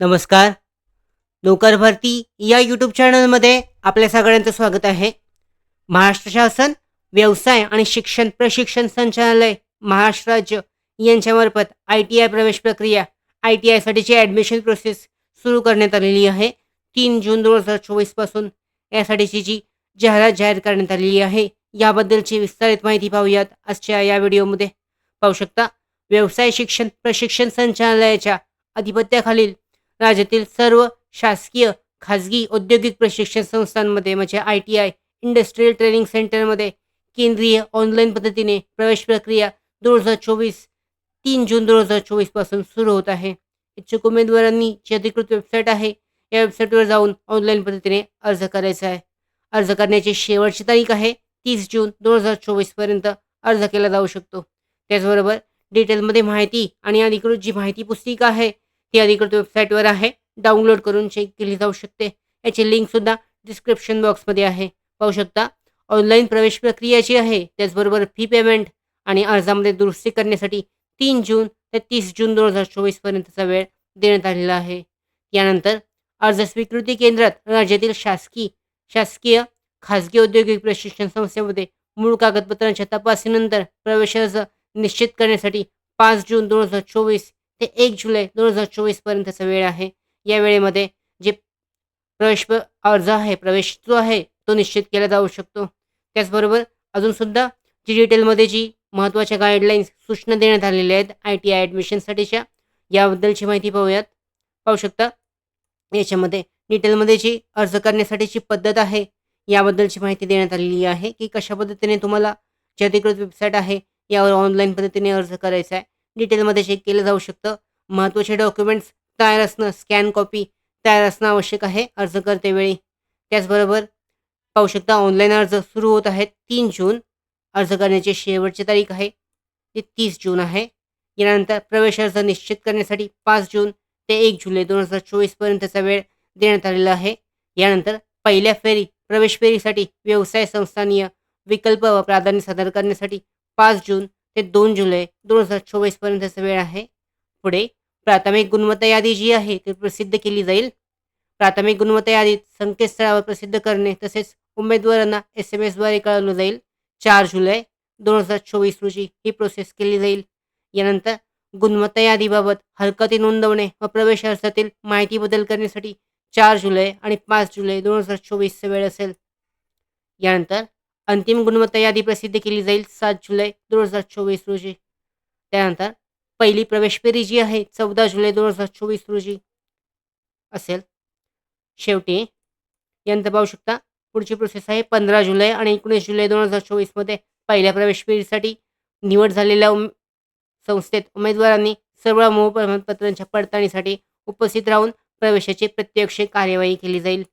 नमस्कार. नोकर भरती या यूट्यूब चॅनलमध्ये आपल्या सगळ्यांचं स्वागत आहे. महाराष्ट्र शासन व्यवसाय आणि शिक्षण प्रशिक्षण संचालनालय महाराष्ट्र राज्य यांच्यामार्फत आय टी आय प्रवेश प्रक्रिया आय टी आयसाठीची ॲडमिशन प्रोसेस सुरू करण्यात आलेली आहे. तीन जून दोन हजार चोवीसपासून यासाठीची जी जाहिरात जाहीर करण्यात आलेली आहे याबद्दलची विस्तारित माहिती पाहूयात आजच्या या व्हिडिओमध्ये. पाहू शकता व्यवसाय शिक्षण प्रशिक्षण संचालनालयाच्या अधिपत्याखालील राज्यातील सर्व शासकीय खाजगी औद्योगिक प्रशिक्षण संस्थांमध्ये म्हणजे I T I industrial training सेंटरमध्ये केंद्रीय ऑनलाईन पद्धतीने प्रवेश प्रक्रिया दोन हजार चोवीस तीन जून दोन हजार चोवीसपासून सुरू होत आहे. इच्छुक उमेदवारांनी जी अधिकृत वेबसाईट आहे या वेबसाईटवर जाऊन ऑनलाईन पद्धतीने अर्ज करायचा आहे. अर्ज करण्याची शेवटची तारीख आहे तीस जून दोन हजार चोवीसपर्यंत अर्ज केला जाऊ शकतो. त्याचबरोबर डिटेलमध्ये माहिती आणि अधिकृत जी माहिती पुस्तिका आहे ती अधिकृत वेबसाईटवर आहे. डाउनलोड करून चेक केली जाऊ शकते. याची लिंकसुद्धा डिस्क्रिप्शन बॉक्समध्ये आहे. पाहू शकता ऑनलाईन प्रवेश प्रक्रिया जी आहे त्याचबरोबर फी पेमेंट आणि अर्जामध्ये दुरुस्ती करण्यासाठी तीन जून ते तीस जून दोन हजार चोवीसपर्यंतचा वेळ देण्यात आलेला आहे. यानंतर अर्ज स्वीकृती केंद्रात राज्यातील शासकीय शासकीय खाजगी औद्योगिक प्रशिक्षण संस्थेमध्ये मूळ कागदपत्रांच्या तपासणीनंतर प्रवेश अर्ज निश्चित करण्यासाठी पाच जून दोन हजार चोवीस ते एक जुलै दोन हजार चोवीसपर्यंतचा वेळ आहे. या वेळेमध्ये जे प्रवेश प- अर्ज आहे प्रवेश जो आहे तो निश्चित केला जाऊ शकतो. त्याचबरोबर अजूनसुद्धा जी डिटेलमध्ये जी महत्त्वाच्या गाईडलाईन्स सूचना देण्यात आलेल्या आहेत आय टी आय ॲडमिशनसाठीच्या याबद्दलची माहिती पाहूयात. पाहू शकता याच्यामध्ये डिटेलमध्ये जी अर्ज करण्यासाठीची पद्धत आहे याबद्दलची माहिती देण्यात आलेली आहे की कशा पद्धतीने तुम्हाला जी अधिकृत वेबसाईट आहे यावर ऑनलाईन पद्धतीने अर्ज करायचा आहे. डिटेलमध्ये चेक केलं जाऊ शकतं. महत्त्वाचे डॉक्युमेंट्स तयार असणं स्कॅन कॉपी तयार असणं आवश्यक आहे अर्ज करतेवेळी त्याचबरोबर पाहू शकता ऑनलाईन अर्ज सुरू होत आहेत. तीन जून अर्ज करण्याची शेवटची तारीख आहे. ती तीस जून आहे. यानंतर प्रवेश अर्ज निश्चित करण्यासाठी पाच जून ते एक जुलै दोन हजार चोवीसपर्यंतचा वेळ देण्यात आलेला आहे. यानंतर पहिल्या फेरी प्रवेश फेरीसाठी व्यवसाय संस्थानीय विकल्प व प्राधान्य सादर करण्यासाठी पाच जून ते दोन जुलै दोन हजार चोवीसपर्यंतचा वेळ आहे. पुढे प्राथमिक गुणवत्ता यादी जी आहे ती प्रसिद्ध केली जाईल. प्राथमिक गुणवत्ता यादीत संकेतस्थळावर प्रसिद्ध करणे तसेच उमेदवारांना एस एम एसद्वारे कळवलं जाईल. चार जुलै दोन हजार चोवीस रोजी ही प्रोसेस केली जाईल. यानंतर गुणवत्ता यादीबाबत हरकती नोंदवणे व प्रवेश अर्जातील माहिती बदल करण्यासाठी चार जुलै आणि पाच जुलै दोन हजार चोवीसचा वेळ असेल. यानंतर अंतिम गुणवत्ता यादी प्रसिद्ध केली जाईल सात जुलै दोन हजार चोवीस रोजी. त्यानंतर पहिली प्रवेश फेरी जी आहे चौदा जुलै दोन हजार चोवीस रोजी असेल. शेवटी यंत्र पाहू शकता पुढची प्रोसेस आहे पंधरा जुलै आणि एकोणीस जुलै दोन हजार चोवीसमध्ये पहिल्या प्रवेश फेरीसाठी निवड झालेल्या उम संस्थेत उमेदवारांनी सर्व मूळ प्रमाणपत्रांच्या पडताळणीसाठी उपस्थित राहून प्रवेशाची प्रत्यक्ष कार्यवाही केली जाईल.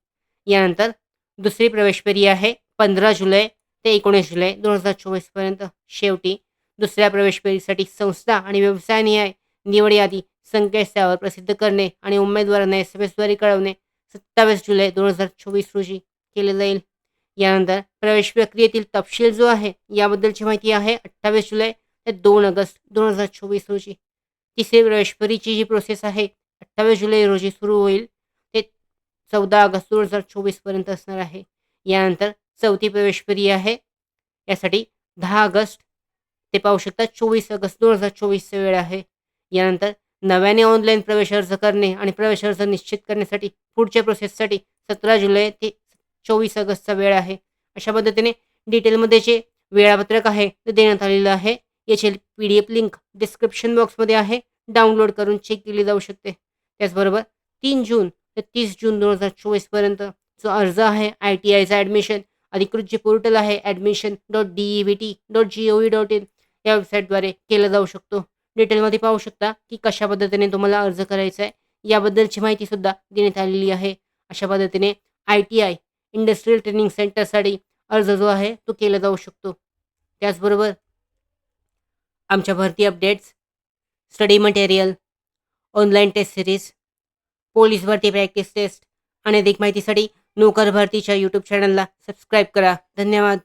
यानंतर दुसरी प्रवेश फेरी आहे पंधरा जुलै ते एकोणीस जुलै दोन हजार चोवीसपर्यंत शेवटी दुसऱ्या प्रवेश फेरीसाठी संस्था आणि व्यवसाय न्याय निवड यादी संकेतस्थळावर प्रसिद्ध करणे आणि उमेदवारांना एस एम एसद्वारे कळवणे सत्तावीस जुलै दोन हजार चोवीस रोजी केले जाईल. यानंतर प्रवेश प्रक्रियेतील तपशील जो आहे याबद्दलची माहिती आहे. अठ्ठावीस जुलै ते दोन ऑगस्ट दोन हजार चोवीस रोजी. तिसरी प्रवेश फेरीची जी प्रोसेस आहे अठ्ठावीस जुलै रोजी सुरू होईल. ते चौदा ऑगस्ट दोन हजार चोवीसपर्यंत असणार आहे. यानंतर चौथी प्रवेशफेरी आहे. यासाठी दहा ऑगस्ट ते पाहू शकता चोवीस ऑगस्ट दोन हजार चोवीसचा वेळ आहे. यानंतर नव्याने ऑनलाईन प्रवेश अर्ज करणे आणि प्रवेश अर्ज निश्चित करण्यासाठी पुढच्या प्रोसेससाठी सतरा जुलै ते चोवीस ऑगस्टचा वेळ आहे. अशा पद्धतीने डिटेलमध्ये जे वेळापत्रक आहे ते देण्यात आलेलं आहे. याची P D F link description बॉक्समध्ये आहे. डाउनलोड करून चेक केली जाऊ शकते. त्याचबरोबर तीन जून ते तीस जून दोन हजार चोवीसपर्यंत जो अर्ज आहे आय टी आयचा ॲडमिशन अधिकृत जे पोर्टल आहे admission dot D E V T dot G O V dot in या वेबसाईटद्वारे केला जाऊ शकतो. डिटेलमध्ये पाहू शकता की कशा पद्धतीने तुम्हाला अर्ज करायचा आहे. याबद्दलची माहितीसुद्धा देण्यात आलेली आहे. अशा पद्धतीने I T I industrial training सेंटरसाठी अर्ज जो आहे तो केला जाऊ शकतो. त्याचबरोबर आमच्या भरती updates study material online test series police भरती प्रॅक्टिस टेस्ट आणि अधिक माहितीसाठी नोकर भरतीच्या यूट्यूब चॅनलला सबस्क्राईब करा. धन्यवाद.